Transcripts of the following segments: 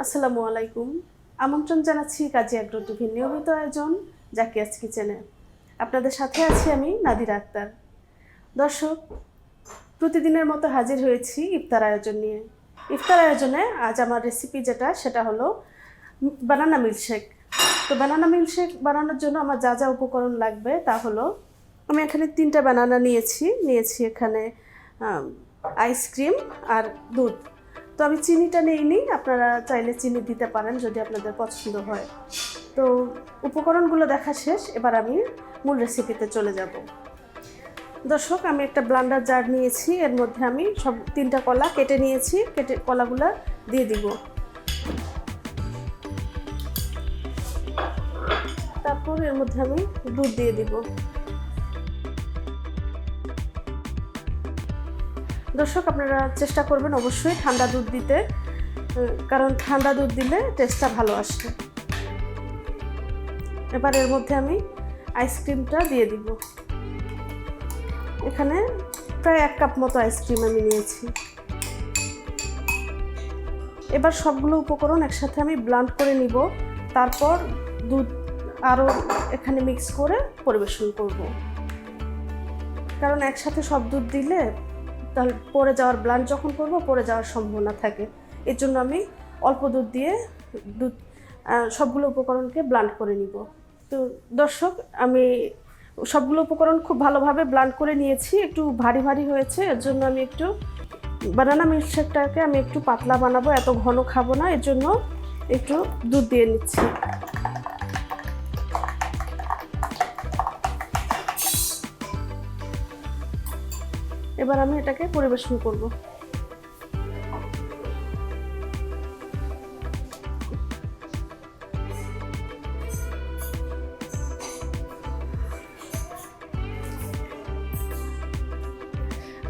আসসালামু আলাইকুম। আমন্ত্রণ জানাচ্ছি কাজী আগ্রহ টিভির নিয়মিত আয়োজন জাকিয়াজ কিচেনে আপনাদের সাথে আছি আমি নাদিরা আক্তার। দর্শক, প্রতিদিনের মতো হাজির হয়েছি ইফতার আয়োজন নিয়ে। ইফতার আয়োজনে আজ আমার রেসিপি যেটা, সেটা হলো বানানা মিল্কশেক তো বানানা মিল্কশেক বানানোর জন্য আমার যা যা উপকরণ লাগবে তা হলো, আমি এখানে তিনটা বানানা নিয়েছি। নিয়েছি এখানে আইসক্রিম আর দুধ। তো আমি চিনিটা নিইনি, আপনারা চাইলে চিনি দিতে পারেন যদি আপনাদের পছন্দ হয়। তো উপকরণগুলো দেখা শেষ, এবার আমি মূল রেসিপিতে চলে যাব। দর্শক, আমি একটা ব্লান্ডার জার নিয়েছি, এর মধ্যে আমি সব তিনটা কলা কেটে নিয়েছি, কেটে কলাগুলো দিয়ে দিব। তারপর এর মধ্যে আমি দুধ দিয়ে দিব। দর্শক, আপনারা চেষ্টা করবেন অবশ্যই ঠান্ডা দুধ দিতে, কারণ ঠান্ডা দুধ দিলে টেস্টটা ভালো আসে এবার এর মধ্যে আমি আইসক্রিমটা দিয়ে দিব। এখানে প্রায় এক কাপ মতো আইসক্রিম আমি নিয়েছি। এবার সবগুলো উপকরণ একসাথে আমি ব্লান্ড করে নিব। তারপর দুধ আরও এখানে মিক্স করে পরিবেশন করব। কারণ একসাথে সব দুধ দিলে তাহলে পড়ে যাওয়ার ব্লান্ড যখন করব পড়ে যাওয়ার সম্ভাবনা থাকে। এর জন্য আমি অল্প দুধ দিয়ে দুধ সবগুলো উপকরণকে ব্লান্ড করে নিব। তো দর্শক, আমি সবগুলো উপকরণ খুব ভালোভাবে ব্লান্ড করে নিয়েছি। একটু ভারী ভারী হয়েছে, এর জন্য আমি একটু বানানা মিল্কশেকটাকে আমি একটু পাতলা বানাবো, এত ঘন খাব না, এর জন্য একটু দুধ দিয়ে নিচ্ছি। এবার আমি এটাকে পরিবেশন করব।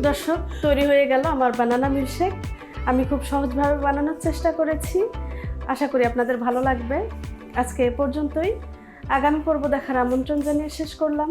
দর্শক, তৈরি হয়ে গেল আমার বানানা মিল্কশেক আমি খুব সহজভাবে বানানোর চেষ্টা করেছি। আশা করি আপনাদের ভালো লাগবে। আজকে এ পর্যন্তই। আগামী পর্ব দেখার আমন্ত্রণ জানিয়ে শেষ করলাম।